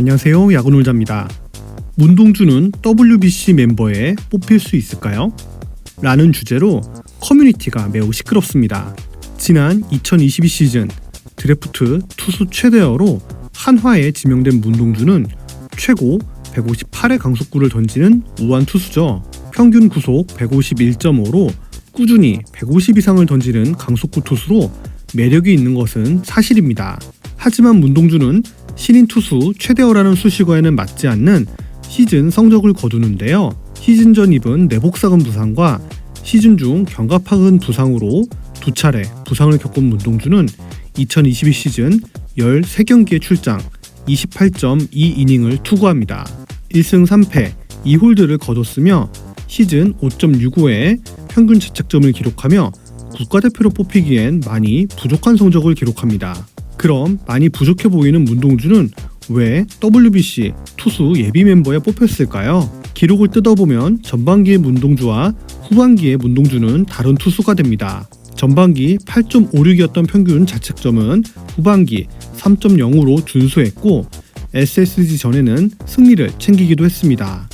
안녕하세요. 야구놀자입니다. 문동주는 WBC 멤버에 뽑힐 수 있을까요? 라는 주제로 커뮤니티가 매우 시끄럽습니다. 지난 2022 시즌 드래프트 투수 최대어로 한화에 지명된 문동주는 최고 158의 강속구를 던지는 우완 투수죠. 평균 구속 151.5로 꾸준히 150 이상을 던지는 강속구 투수로 매력이 있는 것은 사실입니다. 하지만 문동주는 신인 투수 최대어라는 수식어에는 맞지 않는 시즌 성적을 거두는데요. 시즌 전 입은 내복사근 부상과 시즌 중 견갑하근 부상으로 두 차례 부상을 겪은 문동주는 2022 시즌 13경기에 출장 28.2이닝을 투구합니다. 1승 3패 2홀드를 거뒀으며 시즌 5.65의 평균 자책점을 기록하며 국가대표로 뽑히기엔 많이 부족한 성적을 기록합니다. 그럼 많이 부족해 보이는 문동주는 왜 WBC 투수 예비 멤버에 뽑혔을까요? 기록을 뜯어보면 전반기의 문동주와 후반기의 문동주는 다른 투수가 됩니다. 전반기 8.56이었던 평균 자책점은 후반기 3.0으로 준수했고 SSG 전에는 승리를 챙기기도 했습니다.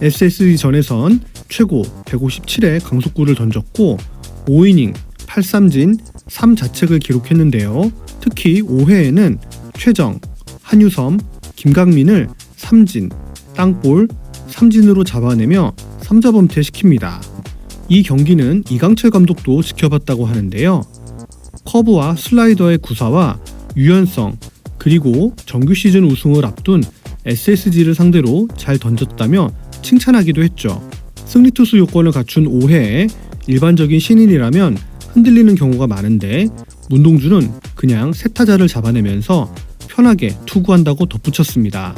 SSG 전에선 최고 157의 강속구를 던졌고 5이닝 8삼진 3자책을 기록했는데요. 특히 5회에는 최정, 한유섬, 김강민을 삼진, 땅볼, 삼진으로 잡아내며 3자범퇴 시킵니다. 이 경기는 이강철 감독도 지켜봤다고 하는데요. 커브와 슬라이더의 구사와 유연성, 그리고 정규 시즌 우승을 앞둔 SSG를 상대로 잘 던졌다며 칭찬하기도 했죠. 승리 투수 요건을 갖춘 5회에 일반적인 신인이라면 흔들리는 경우가 많은데 문동주는 그냥 세 타자를 잡아내면서 편하게 투구한다고 덧붙였습니다.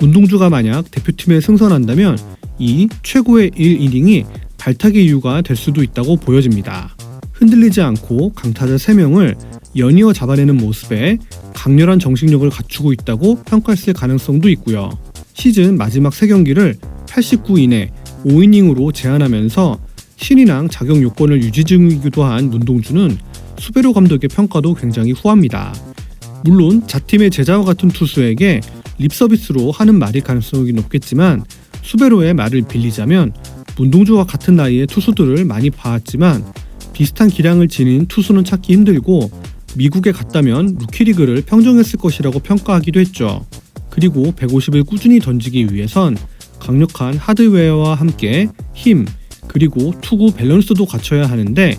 문동주가 만약 대표팀에 승선한다면 이 최고의 1이닝이 발탁의 이유가 될 수도 있다고 보여집니다. 흔들리지 않고 강타자 3명을 연이어 잡아내는 모습에 강렬한 정신력을 갖추고 있다고 평가했을 가능성도 있고요. 시즌 마지막 3경기를 89 이내 5이닝으로 제한하면서 신인왕 자격 요건을 유지 중이기도 한 문동주는 수베로 감독의 평가도 굉장히 후합니다. 물론 자팀의 제자와 같은 투수에게 립서비스로 하는 말일 가능성이 높겠지만 수베로의 말을 빌리자면 문동주와 같은 나이의 투수들을 많이 봐왔지만 비슷한 기량을 지닌 투수는 찾기 힘들고 미국에 갔다면 루키리그를 평정했을 것이라고 평가하기도 했죠. 그리고 150을 꾸준히 던지기 위해선 강력한 하드웨어와 함께 힘, 그리고 투구 밸런스도 갖춰야 하는데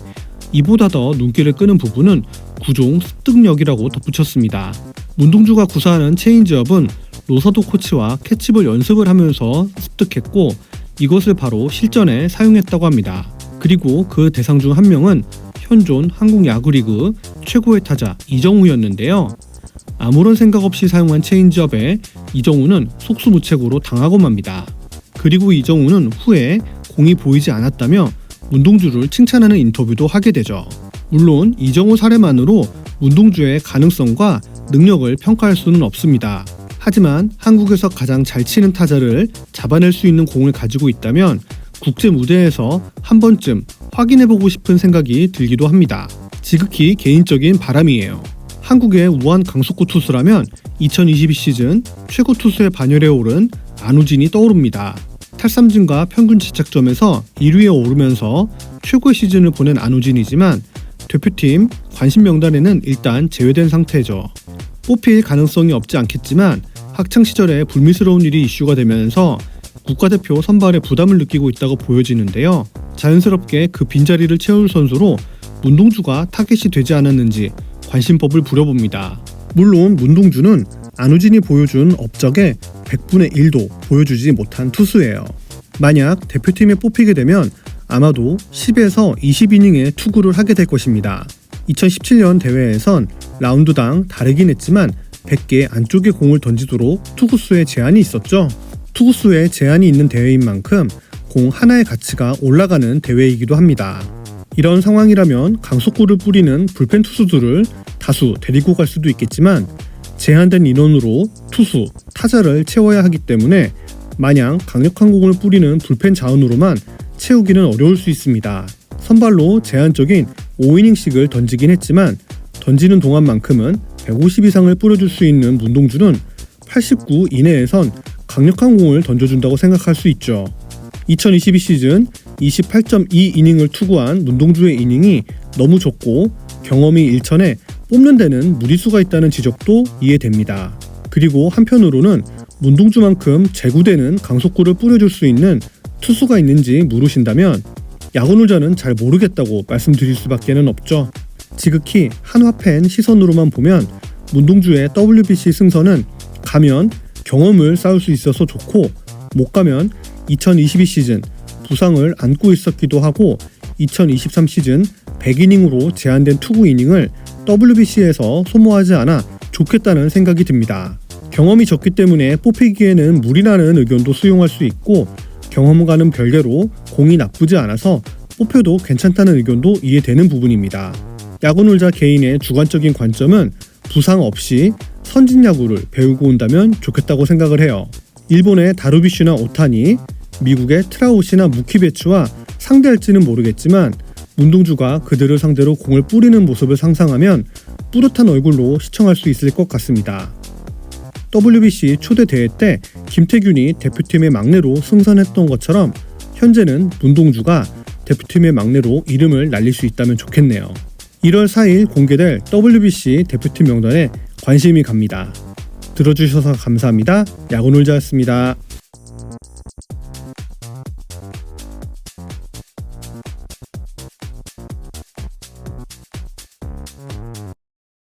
이보다 더 눈길을 끄는 부분은 구종 습득력이라고 덧붙였습니다. 문동주가 구사하는 체인지업은 로서도 코치와 캐치볼 연습을 하면서 습득했고 이것을 바로 실전에 사용했다고 합니다. 그리고 그 대상 중 한 명은 현존 한국 야구리그 최고의 타자 이정우였는데요. 아무런 생각 없이 사용한 체인지업에 이정우는 속수무책으로 당하고 맙니다. 그리고 이정우는 후에 공이 보이지 않았다며 문동주를 칭찬하는 인터뷰도 하게 되죠. 물론 이정우 사례만으로 문동주의 가능성과 능력을 평가할 수는 없습니다. 하지만 한국에서 가장 잘 치는 타자를 잡아낼 수 있는 공을 가지고 있다면 국제 무대에서 한 번쯤 확인해보고 싶은 생각이 들기도 합니다. 지극히 개인적인 바람이에요. 한국의 우한 강속구 투수라면 2022 시즌 최고 투수의 반열에 오른 안우진이 떠오릅니다. 탈삼진과 평균 지착점에서 1위에 오르면서 최고의 시즌을 보낸 안우진이지만 대표팀 관심 명단에는 일단 제외된 상태죠. 뽑힐 가능성이 없지 않겠지만 학창 시절에 불미스러운 일이 이슈가 되면서 국가대표 선발에 부담을 느끼고 있다고 보여지는데요. 자연스럽게 그 빈자리를 채울 선수로 문동주가 타겟이 되지 않았는지 관심법을 부려봅니다. 물론 문동주는 안우진이 보여준 업적의 100분의 1도 보여주지 못한 투수예요. 만약 대표팀에 뽑히게 되면 아마도 10에서 20이닝의 투구를 하게 될 것입니다. 2017년 대회에선 라운드당 다르긴 했지만 100개 안쪽에 공을 던지도록 투구수에 제한이 있었죠. 투구수에 제한이 있는 대회인 만큼 공 하나의 가치가 올라가는 대회이기도 합니다. 이런 상황이라면 강속구를 뿌리는 불펜 투수들을 다수 데리고 갈 수도 있겠지만 제한된 인원으로 투수, 타자를 채워야 하기 때문에 마냥 강력한 공을 뿌리는 불펜 자원으로만 채우기는 어려울 수 있습니다. 선발로 제한적인 5이닝씩을 던지긴 했지만 던지는 동안만큼은 150 이상을 뿌려줄 수 있는 문동주는 89 이내에선 강력한 공을 던져준다고 생각할 수 있죠. 2022 시즌 28.2 이닝을 투구한 문동주의 이닝이 너무 적고 경험이 일천에 뽑는 데는 무리수가 있다는 지적도 이해됩니다. 그리고 한편으로는 문동주만큼 제구되는 강속구를 뿌려줄 수 있는 투수가 있는지 물으신다면 야구놀자는 잘 모르겠다고 말씀드릴 수밖에는 없죠. 지극히 한화팬 시선으로만 보면 문동주의 WBC 승선은 가면 경험을 쌓을 수 있어서 좋고 못 가면 2022 시즌 부상을 안고 있었기도 하고 2023 시즌 100이닝으로 제한된 투구 이닝을 WBC에서 소모하지 않아 좋겠다는 생각이 듭니다. 경험이 적기 때문에 뽑히기에는 무리라는 의견도 수용할 수 있고 경험과는 별개로 공이 나쁘지 않아서 뽑혀도 괜찮다는 의견도 이해되는 부분입니다. 야구 놀자 개인의 주관적인 관점은 부상 없이 선진 야구를 배우고 온다면 좋겠다고 생각을 해요. 일본의 다루비슈나 오타니, 미국의 트라우시나 무키베츠와 상대할지는 모르겠지만 문동주가 그들을 상대로 공을 뿌리는 모습을 상상하면 뿌듯한 얼굴로 시청할 수 있을 것 같습니다. WBC 초대 대회 때 김태균이 대표팀의 막내로 승선했던 것처럼 현재는 문동주가 대표팀의 막내로 이름을 날릴 수 있다면 좋겠네요. 1월 4일 공개될 WBC 대표팀 명단에 관심이 갑니다. 들어주셔서 감사합니다. 야구놀자였습니다.